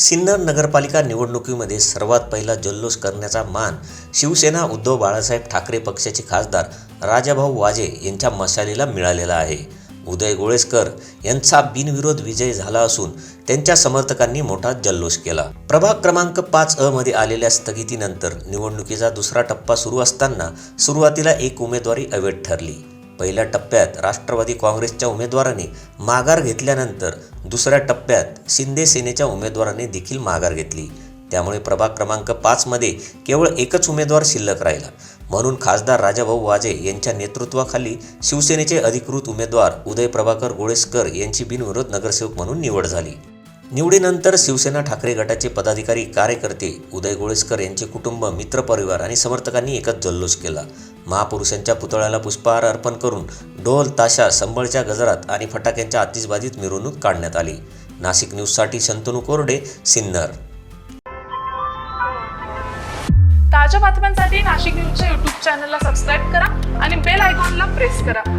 सिन्नर नगरपालिका निवडणुकीमध्ये सर्वात पहिला जल्लोष करण्याचा मान शिवसेना उद्धव बाळासाहेब ठाकरे पक्षाचे खासदार राजाभाऊ वाजे यांच्या मशालीला मिळालेला आहे. उदय गोळेसकर यांचा बिनविरोध विजय झाला असून त्यांच्या समर्थकांनी मोठा जल्लोष केला. प्रभाग क्रमांक पाच अ मध्ये आलेल्या स्थगितीनंतर निवडणुकीचा दुसरा टप्पा सुरू असताना सुरुवातीला एक उमेदवारी अवैध ठरली. पहिल्या टप्प्यात राष्ट्रवादी काँग्रेसच्या उमेदवाराने माघार घेतल्यानंतर दुसऱ्या टप्प्यात शिंदे सेनेच्या उमेदवाराने देखील माघार घेतली. त्यामुळे प्रभाग क्रमांक पाचमध्ये केवळ एकच उमेदवार शिल्लक राहिला. म्हणून खासदार राजाभाऊ वाजे यांच्या नेतृत्वाखाली शिवसेनेचे अधिकृत उमेदवार उदय प्रभाकर गोळेसकर यांची बिनविरोध नगरसेवक म्हणून निवड झाली. निवडीनंतर शिवसेना ठाकरे गटाचे पदाधिकारी कार्यकर्ते उदय गोळेसकर यांचे कुटुंब मित्रपरिवार आणि समर्थकांनी एकच जल्लोष केला. महापुरुषांच्या पुतळ्याला पुष्पहार अर्पण करून ढोल ताशा संबळच्या गजरात आणि फटाक्यांच्या आतिषबाजीत मिरवणूक काढण्यात आली. नाशिक न्यूजसाठी शंतनू कोरडे सिन्नर. ताज्या बातम्यांसाठी नाशिक न्यूजच्या युट्यूब चॅनलला सबस्क्राईब करा आणि बेल आयकॉनला प्रेस करा.